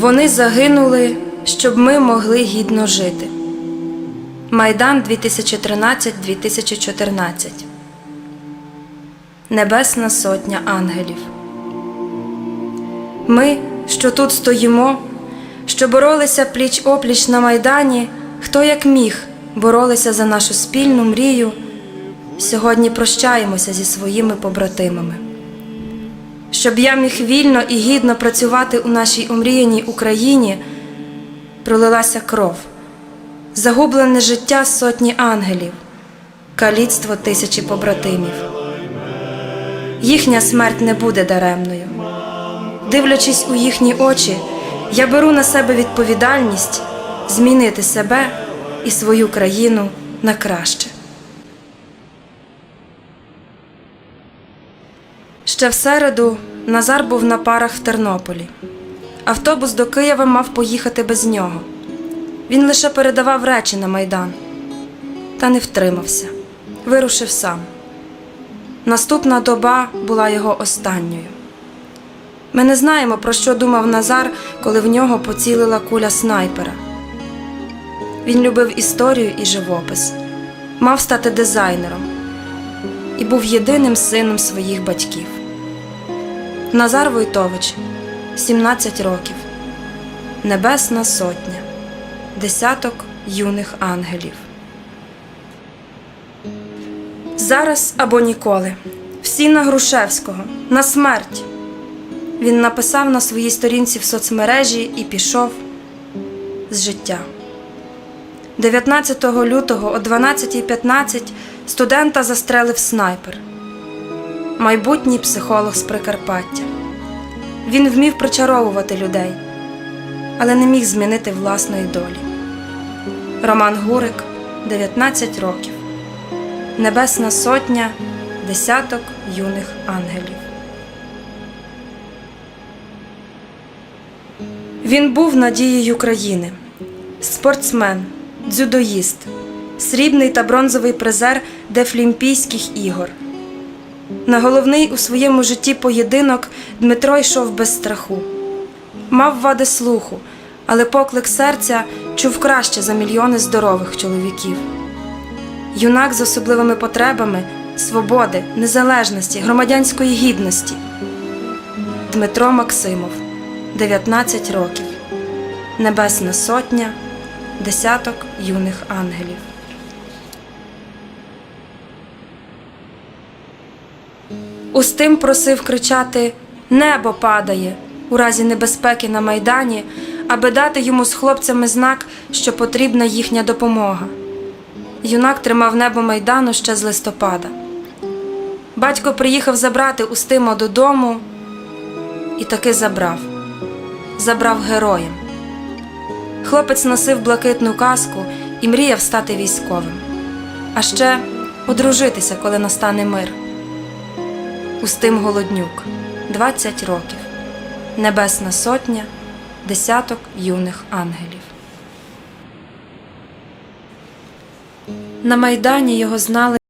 Вони загинули, щоб ми могли гідно жити. Майдан 2013-2014 Небесна Сотня ангелів. Ми, що тут стоїмо, що боролися пліч опліч на Майдані, хто як міг, боролися за нашу спільну мрію, сьогодні прощаємося зі своїми побратимами. Щоб я міг вільно і гідно працювати у нашій омріяній Україні, пролилася кров, загублене життя сотні ангелів, каліцтво тисячі побратимів. Їхня смерть не буде даремною. Дивлячись у їхні очі, я беру на себе відповідальність змінити себе і свою країну на краще. Ще в середу Назар був на парах в Тернополі. Автобус до Києва мав поїхати без нього. Він лише передавав речі на майдан, та не втримався, вирушив сам. Наступна доба була його останньою. Ми не знаємо, про що думав Назар, коли в нього поцілила куля снайпера. Він любив історію і живопис, мав стати дизайнером і був єдиним сином своїх батьків. Назар Войтович, 17 років, Небесна Сотня, десяток юних ангелів. Зараз або ніколи. Всі на Грушевського, на смерть. Він написав на своїй сторінці в соцмережі і пішов з життя. 19 лютого о 12.15 студента застрелив снайпер, майбутній психолог з Прикарпаття. Він вмів причаровувати людей, але не міг змінити власної долі. Роман Гурик, 19 років. Небесна Сотня, десяток юних ангелів. Він був надією країни, спортсмен, дзюдоїст, срібний та бронзовий призер Дефлімпійських ігор. На головний у своєму житті поєдинок Дмитро йшов без страху. Мав вади слуху, але поклик серця чув краще за мільйони здорових чоловіків. Юнак з особливими потребами, свободи, незалежності, громадянської гідності. Дмитро Максимов, 19 років. Небесна Сотня, десяток юних ангелів. Устим просив кричати Небо падає у разі небезпеки на майдані, аби дати йому з хлопцями знак, що потрібна їхня допомога. Юнак тримав небо майдану ще з листопада. Батько приїхав забрати Устима додому і таки забрав. Забрав героєм. Хлопець носив блакитну каску і мріяв стати військовим, а ще одружитися, коли настане мир. Устим Голоднюк, 20 років, Небесна Сотня, десяток юних ангелів. На Майдані його знали.